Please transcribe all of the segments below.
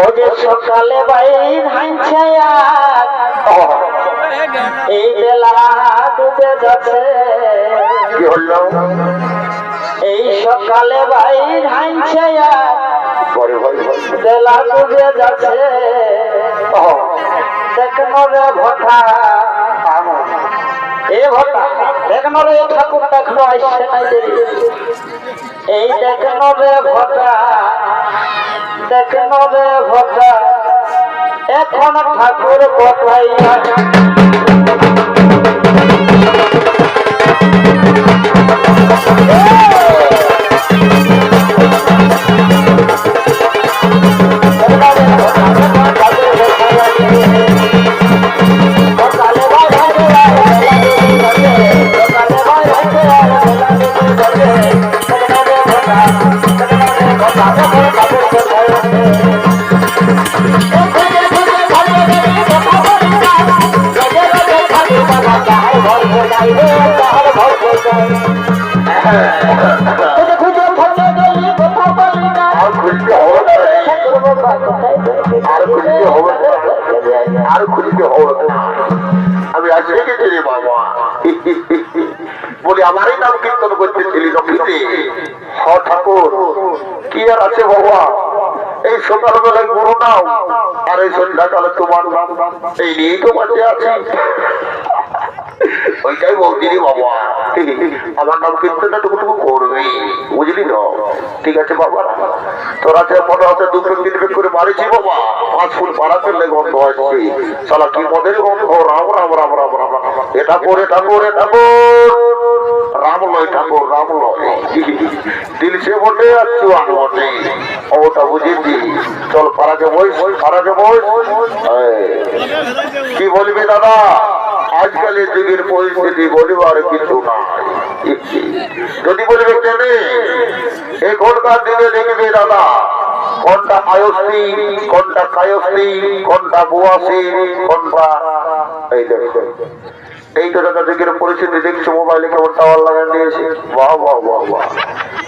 ও যে সকালে বাইর হাইছে এই বেলা ডুবে যাচ্ছে কি হলো এই সকালে বাইর হাইছে বেলা ডুবে যাচ্ছে দেখনো রে ভটা। এ ভটা দেখনো রে ঠাকুর দেখনো আসছে নাই এই দেখনো রে ভটা। দেখনো রে ভটা এখন ঠাকুর কোথায় আর? খুঁজতে আমারই নাম কীর্তন করতেছিলি ঠাকুর, কি আর আছে বাবা? এই সকালবেলায় গুরু নাও আর এই সন্ধ্যাকালে তোমার নাম। এই নিয়েই তো আছি। ওইটাই বলছি বাবা? আমার নাম করবি বুঝলি তো? ঠিক আছে বাবা। তোরা যে মনে হচ্ছে দু পেক তিন পেক করে বাবা পাঁচ ফুল পাড়া ফেললে গন্ধ আসছে। কি মদের গন্ধ? রাম রাম রাম রাম রাম এটা করে এটা রাম লয় ঠাকুর রাম লয়। দিল সে বটে আর চুয়ান বটে। ওটা বুঝেছি। চল পাড়াকে বইস পাড়াকে এই, কি বলবি দাদা? আজকালের যুগের পরিস্থিতি বলিবার কিছু নাই। যদি বলবে এই এখনকার দিনে দেখবে দাদা কোনটা আয়সি কোনটা কায়সি কোনটা বুয়াসি কোনটা এই দেখো। এই তো দাদা যুগের পরিস্থিতি দেখছ মোবাইলে কেমন টাওয়ার লাগান দিয়েছে। বাহ বাহ বাহ বাহ।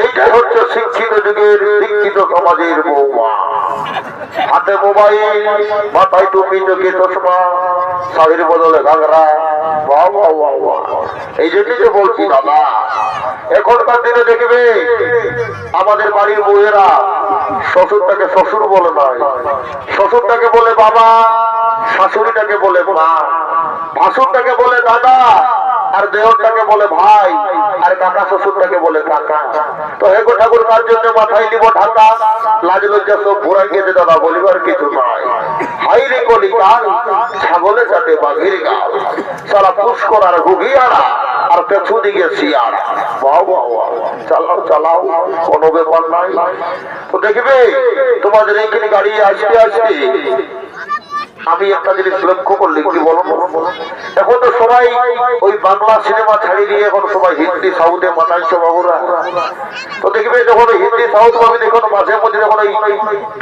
এইটাই হচ্ছে শিক্ষিত যুগের, শিক্ষিত সমাজের বৌমা। হাতে মোবাইল মাথায় টুপি, চোখে চশমা, শাড়ির বদলে ঘাগরা। বাহ বাহ বাহ বাহ। এই জন্যই তো বলছি, দাদা, এখনকার দিনে দেখবে, আমাদের বাড়ির বউয়েরা শ্বশুরটাকে শ্বশুর বলে নয়। শ্বশুরটাকে বলে বাবা, শাশুড়িটাকে বলে মা। ভাসুরটাকে বলে দাদা, আর দেহরটাকে বলে ভাই, আর কাকা শ্বশুরটাকে বলে কাকা। তো হেগো ঠাকুর, কার জন্য মাথায় নিব ঢাকা? লাজ লজ্জা সব ঘোরা গিয়েছে দাদা, বলিবার কিছু কলি কাল ছাগলে বাঘির গাল। সারা পুষ্কর আর আর পেছু দিকে বাহ বাহ। চালাও চালাও, কোনো ব্যাপার নাই। তো দেখবে, তোমাদের এইখানে গাড়ি আসতে আসতে আমি একটা জিনিস লক্ষ্য করলি কি বলো এখন তো সবাই ওই বাংলা সিনেমা ছাড়িয়ে দিয়ে এখন সবাই হিন্দি, সাউথে মাতাইছে বাবুরা তো দেখবে যখন হিন্দি, সাউথ ভাবে দেখুন মাঝে মধ্যে যখন ওই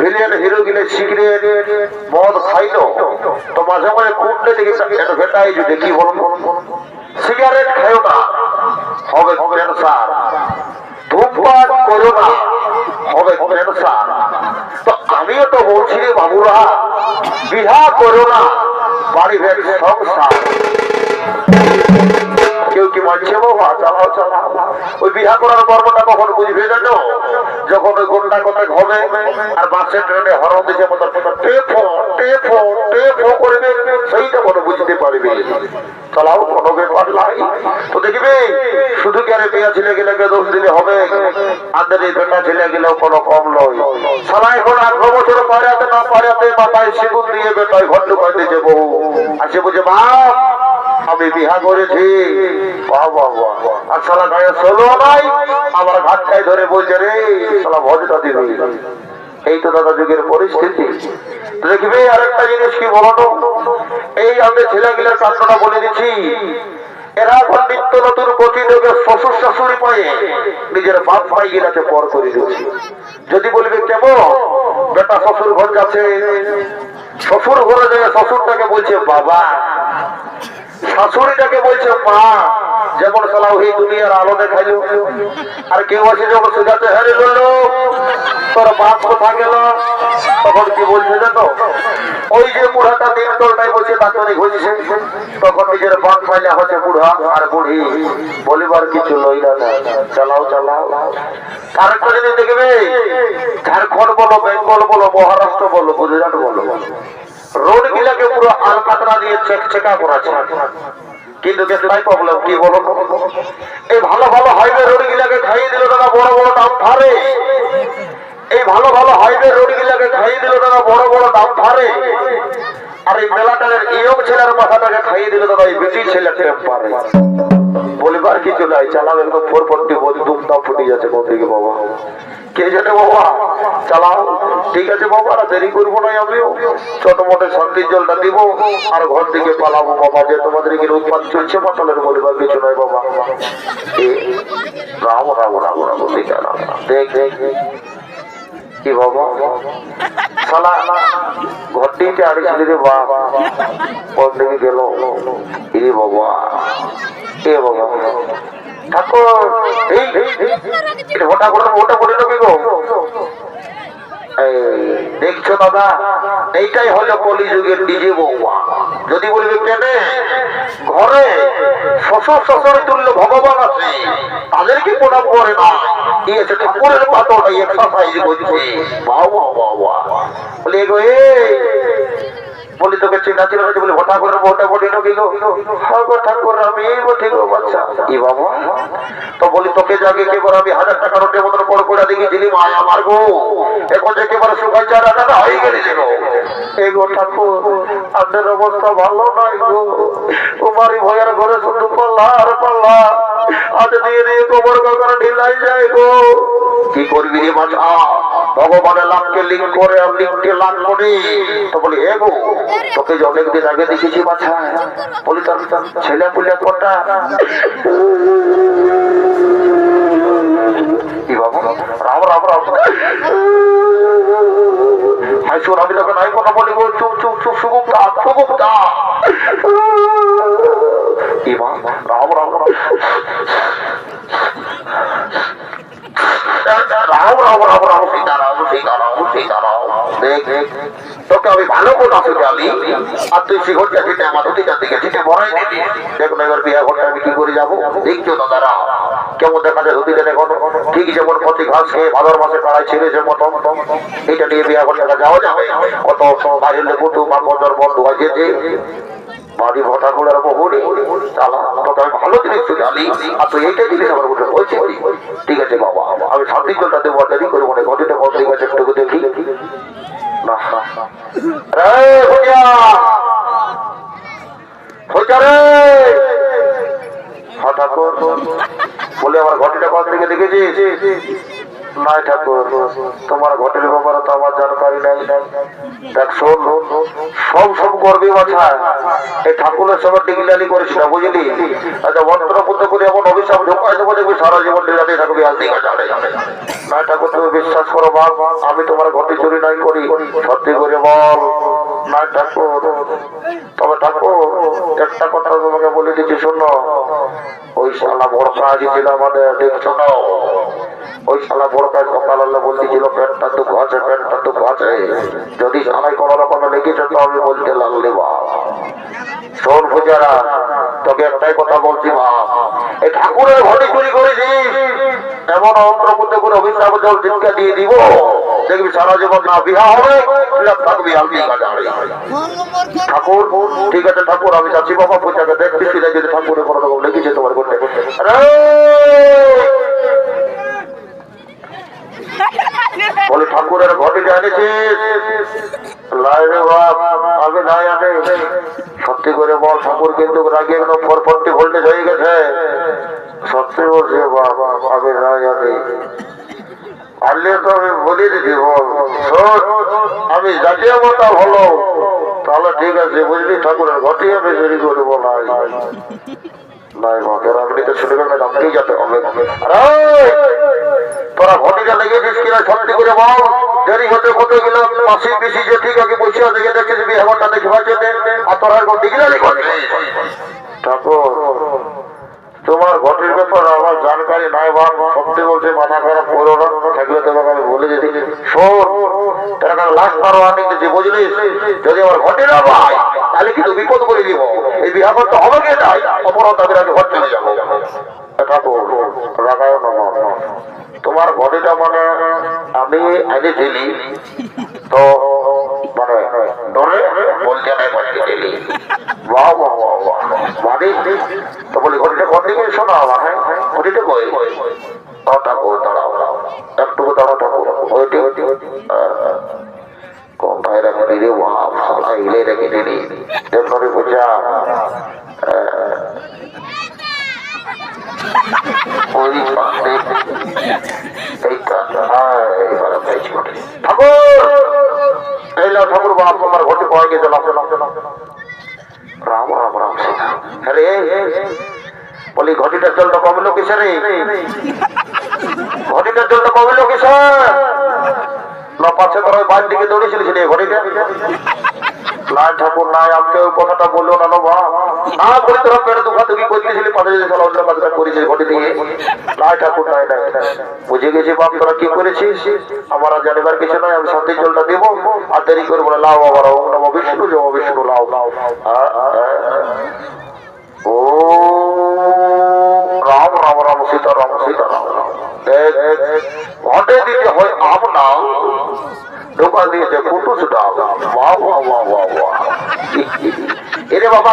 ভিলিয়ান হিরো গিলে সিগারেট মদ খাইলো, তো মাঝে মাঝে কুটলে দেখি যে দেখি, বলুন। সিগারেট খাইও না। হবে ক্যান্সার ধূমপান করো না। হবে ক্যান্সার তো আমিও তো বলছি রে বাবুরা বিহা করো না বাড়ি সংসার। কেউ কি বাবা? চালাও চালাও ওই বিহা করার পর্বটা কখন বুঝবে জানো? যখন ওই গন্ডা হবে আর বাসে ট্রেনে হরণ কোনো শুধু আরে ছেলে গেলে দোষ দিলে হবে? আমাদের এই বেটা ছেলে গেলেও কোনো কম নয়। এখন আঠারো বছর পাড়াতে না পাড়াতে মাথায় সেগুন দিয়ে বেটায় ঘর ঢুকাইতেছে বহু আসে বুঝে বাপ আমি বিহা করেছি। আর সালা গায়ে ষোলো নাই আমার ঘাটটায় ধরে বলছে রে। সালা ভজটা দিবি। এই তো দাদা যুগের পরিস্থিতি। দেখবে আরেকটা জিনিস কি বলতো? এই আমাদের ছেলেগুলোর কাণ্ডটা বলে দিচ্ছি, এরা এখন নিত্য নতুন প্রতিযোগে শ্বশুর শাশুড়ি পায়ে নিজের বাপ ভাই গিলাকে পর করে দিচ্ছে যদি বলবে কেমন বেটা শ্বশুর ঘর যাচ্ছে। শ্বশুর ঘরে যায় শ্বশুরটাকে বলছে, বাবা শাশুড়িটাকে বলছে, মা, যেমন সালাও এই দুনিয়ার আলো দেখাইলো আর কেউ আছে যখন সুজাতে হারে বলল, তোর বাপ কোথা গেল? তখন কি বলছে জানো ওই যে বুড়াটা দিন তলটায় বসে দাঁতনি ঘুরছে তখন নিজের বাপ ফাইলে হচ্ছে বুড়া আর বুড়ি। বলিবার কিছু লইলা না চালাও চালাও। আরেকটা জিনিস দেখবে, ঝাড়খণ্ড বলো, বেঙ্গল বলো, মহারাষ্ট্র বলো, গুজরাট বলো রোড গুলাকে পুরো আল কাতরা দিয়ে চেক চেকা করাছে কিন্তু তাই প্রবলেম কি বলো এই ভালো ভালো হাইওয়ে রোড গুলাকে খাইয়ে দিল তারা বড় বড় দাম ধারে এই ভালো ভালো হাইওয়ে রোড গুলাকে খাইয়ে দিল তারা বড় বড় দাম ধারে আর এই মেলাটার ইয়ং ছেলের মাথাটাকে খাইয়ে দিল দাদা এই বেটি ছেলে টেম্পারে বলিবার কিছু নাই চালাও একদম ফোর ফোরটি বলি দুমদাম ফুটে যাচ্ছে কোন বাবা কে জানে বাবা চালাও ঠিক আছে বাবা আর দেরি করব না আমিও ছোট মোটো শান্তির জলটা দিব আর ঘর থেকে পালাবো বাবা যে তোমাদের এখানে উৎপাদ চলছে পাতালের বলিবার কিছু নয় বাবা রাম রাম রাম রাম দেখ দেখ। কি বাবা বাবা বাবা বাবা দেখছ দাদা, এইটাই হলো কলিযুগের ডিজে বৌমা যদি বলবে কেন? ঘরে শ্বশুর শ্বশুর তুল্য ভগবান আছে তাদেরকে প্রণাম করে না? ঠাকুরের পাতটা এক্সারসাইজ করছে। বাহ বাহ। বলে গো, এই, বলি তোকে চিন্তা ছিল বলি হঠাৎ করে ওটা বলি না কি গো? হ্যাঁ ঠাকুর, আমি বলি গো বাচ্চা। ই বাবা, তো বলি তোকে যাকে কেবল আমি হাজার টাকা নোটের মতন বড় করে দেখেছিলি মা আমার গো। এখন যে কেবল সুখাই চার টাকা হয়ে গেছে গো। এই গো ঠাকুর আপনার অবস্থা ভালো নাই গো। তোমারই ভয়ের ঘরে শুধু পাল্লা আর পাল্লা। আজ দিয়ে দিয়ে গোবর গগন ঢিলাই যায় গো। কি করবি রে বাছা? ভগবানের লাভকে লিঙ্ক করে লিঙ্ককে লাভ করে। তো বলি হে গো তোকে যে অনেকদিন আগে দেখেছি বাছা। বলি তোর ছেলে পুলে কোনটা কি বাবা? রাম রাম রাম। হাই শোন আমি তোকে নাই কথা বলি গো চুপ চুপ চুপ সুগুপ্তা সুগুপ্তা। ইমা রাম রাম রাম রাম রাম রাম রাম সীতারাম সীতারাম সীতারাম দেখ দেখ কি করে যাব দেখছ দাদারা কেমন দেখা যায় ঠিক যেমন প্রতি ভাদর মাসে কাড়াই ছেড়েছে মতন এটা নিয়ে বিয়া ঘরটা যাওয়া যাবে কত বাইরের আর বন্ধর বন্ধু আছে যে বাড়ি ভটা করে বহুরে আমি ভালো জিনিস শুনালি আর তুই এইটাই জিনিস আমার উঠে বলছি ঠিক আছে বাবা, আমি শান্তির জলটা দেবো দেরি করব না। ঘটিটা বন্ধ ঠিক আছে একটু দেখি। না রে রে! হ্যাঁ বলে আমার ঘটিটা কোন দিকে দেখেছিস? ঠাকুর, তোমার ঘটের ব্যাপারে তো আমার জানকারি নাই। দেখ সব সব করবি এই ঠাকুরের সঙ্গে ডিগলালি করিস না, বুঝলি? আচ্ছা মন্ত্র পুত্র করে এমন অভিশাপ ঢোকাই দেবো দেখবি সারা জীবন ডিলাতে থাকবি না ঠাকুর, তুমি বিশ্বাস করো, বাপ, আমি তোমার ঘটি চুরি নাই করি। সত্যি করে বল। না ঠাকুর, তবে ঠাকুর, একটা কথা তোমাকে বলে দিচ্ছি, শোনো। ওই শালা বড় কাজ আমাদের ওই শালা কাজ সকাল আল্লাহ বলতেছিল পেটটা দুঃখ আছে পেটটা দুঃখ আছে। যদি শালাই কোনো রকম লেগেছে, তো আমি বলতে লাগলে বা শোন পূজারা, তোকে একটাই কথা বলছি মা, এই ঠাকুরের ঘরে চুরি করেছিস? এমন অন্ত্রপুত্র করে অভিশাপ জল শিক্ষা দিয়ে দিব। দেখবি সারা জীবন না বিহা হবে থাকবি আমি ঠাকুর, ঠিক আছে ঠাকুর, আমি যাচ্ছি, বাবা পয়সাকে দেখছি যদি ঠাকুরের কোনো রকম লেগেছে তোমার করতে। করতে বলে ঠাকুরের ঘটে সত্যি করে বল, ঠাকুর কিন্তু রাগে একদম ভোল্টেজ হয়ে গেছে। সত্যি বলছি বাপ আমি নাই তো আমি আমি জাতীয় হলো তাহলে ঠিক আছে, বুঝলি, ঠাকুরের ঘটি আমি করব আপনি তো যেতে তোরা ঘটিটা লেগেছিস কিনা সত্যি করে বল। দেরি হতে গেল, মাসি পিসি যে ঠিক আছে বসে দেখে দেখছিস বিহারটা দেখবার জন্য আর তোরা ডিগ্রি করছিস। ঠাকুর, তোমার ঘটির ব্যাপারে আমার জানকারি নাই বাপ। সত্যি বলছে, মাথা খারাপ করো না। থাকলে তোমাকে আমি বলে দিতে শোন তারা লাস্ট পারো আনি দিচ্ছি বুঝলিস যদি আমার ঘটে না ভাই তাহলে কিন্তু বিপদ করে দিব। এই বিহা করতে হবে কে নাই অপরাধ আমি ঘর চলে যাব। না তোমার ঘটিটা মানে আমি আগে ছিলি তো মানে ডরে বলতে নাই, বলতে ছিলি বাহ বাহ বাহ মানে তো বলি ঘটিটা কোন দিকে? শোনা আমার হ্যাঁ ঘটিটা কই ঠাকুর দাঁড়াও একটু দাঁড়াও ঠাকুর ওইটি ওইটি কম ভাইরা দিদি বাপ সালা ইলে রেখে দিদি দেবনরে পূজা ওই পাশে এই ঠাকুর এই লাও ঠাকুর বাপ আমার ঘটে পাওয়া গেছে লাভ রাম রাম রাম আরে বলি ঘটিটার জলটা কমলো কিসে রে ঘটিটার জলটা কমলো কিসে না পাচ্ছে তোর ওই বাইর দিকে দৌড়েছিলিস ঘটিটা বাপ আর জানিবার কিছু নয় আমি শান্তির জলটা দেবো। আর দেরি করব না, লাও বাবা ওম নম বিষ্ণু জম বিষ্ণু, লাও ও, রাম রাম রাম, সীতা রাম সীতা, রাম রাম। ঘটে দিতে হয় আম নাও ঢোকা দিয়েছে কুটুস ডাল বাহ বাহ বাহ বাহ বাহ এরে বাবা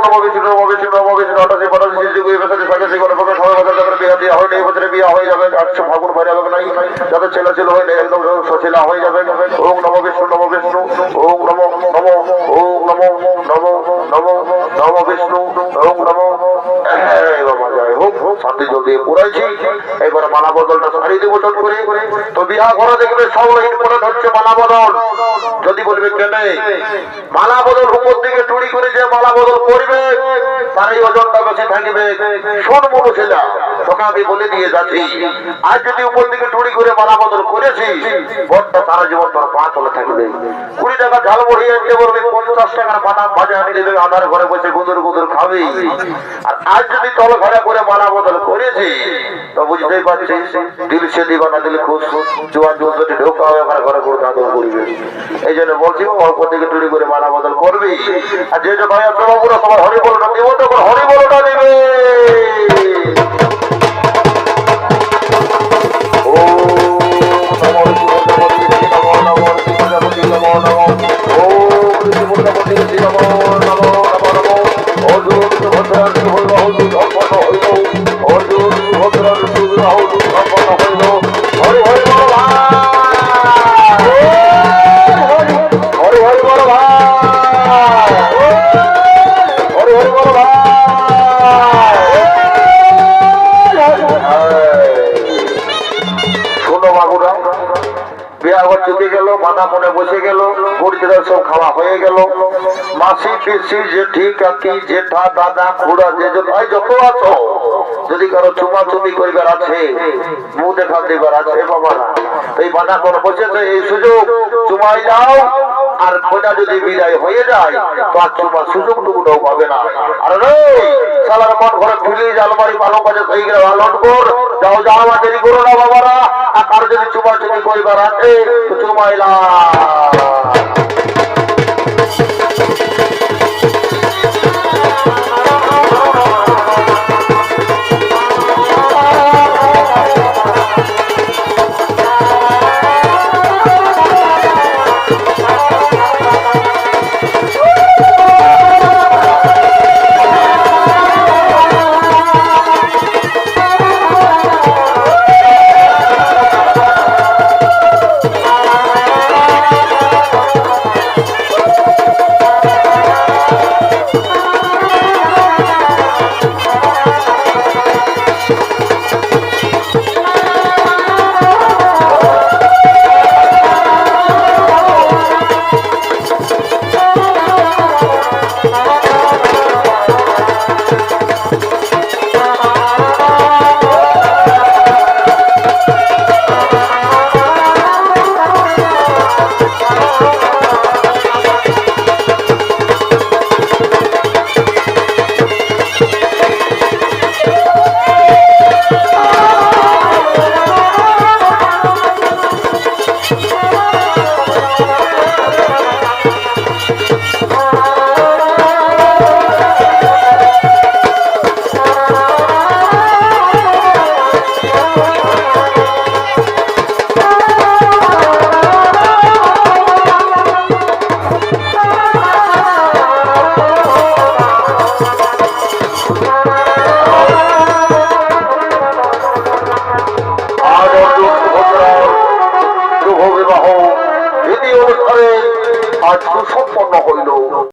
বিষ্ণু নম বিষ্ণু অটাশি পটাশি শিশু গুই বেসাদি সাকাশি কোনো প্রকার সবাই বছর তাদের বিয়া দিয়া হয়নি এই বছরে বিয়া হয়ে যাবে আটশো ফাগুন ভরে যাবে নাই, যাদের ছেলে ছিল হয়নি একদম সচিলা হয়ে যাবে। ওম নম বিষ্ণু নম বিষ্ণু, ওম নম নম, ওম নম নম নম নম বিষ্ণু, ওম নম। তো বিয়া ঘরে দেখবে বদল। যদি বলবে কেনে, মালা বদল দিকে টুড়ি করে যে মালা বদল করবে তার এই বেশি থাকবে তোকে আমি বলে দিয়ে যাচ্ছি, আজ যদি উপর দিকে টুড়ি করে মালা বদল করেছি সারা জীবন তোর পা চলে থাকবে। কুড়ি টাকা ঝাল বড়িয়ে আনতে পঞ্চাশ টাকার দেবে আধার ঘরে বসে গুদুর গুদুর আর আজ যদি তল ঘরে করে মালা বদল করেছি, তো বুঝতেই পারছিস, দিল সে দিবা না দিলে খুশ জোয়ান যদি ঢোকা হবে আমার ঘরে করবে। এই জন্য বলছি অল্প দিকে টুড়ি করে মালা বদল করবি আর যে যে ভাই আছে বাবুরা হরি বলটা দিব তখন হরি বলটা দিবে মাথা মনে বসে গেল গরিবদের সব খাওয়া হয়ে গেল। মাসি, পিসি, জেঠি, কাকি, জেঠা, দাদা, খুড়া যে যত আছো, যদি কারও চুমা চুমি করিবার আছে, মুখ দেখা দিবার আছে, বাবারা। তো এই বাধা কোন বসেছে, এই সুযোগ, চুমাই যাও আর খোঁজা যদি বিদায় হয়ে যায় তো আর তোমার সুযোগ টুকুটাও পাবে না। আর সালার মন ঘরে ফিরিয়ে আলমারি পালো কাছে হয়ে গেলে আলট কর যাও যাও আমার দেরি করো না বাবারা। আর কারও যদি চুমা চুমি করিবার আছে, তো চুমাইলা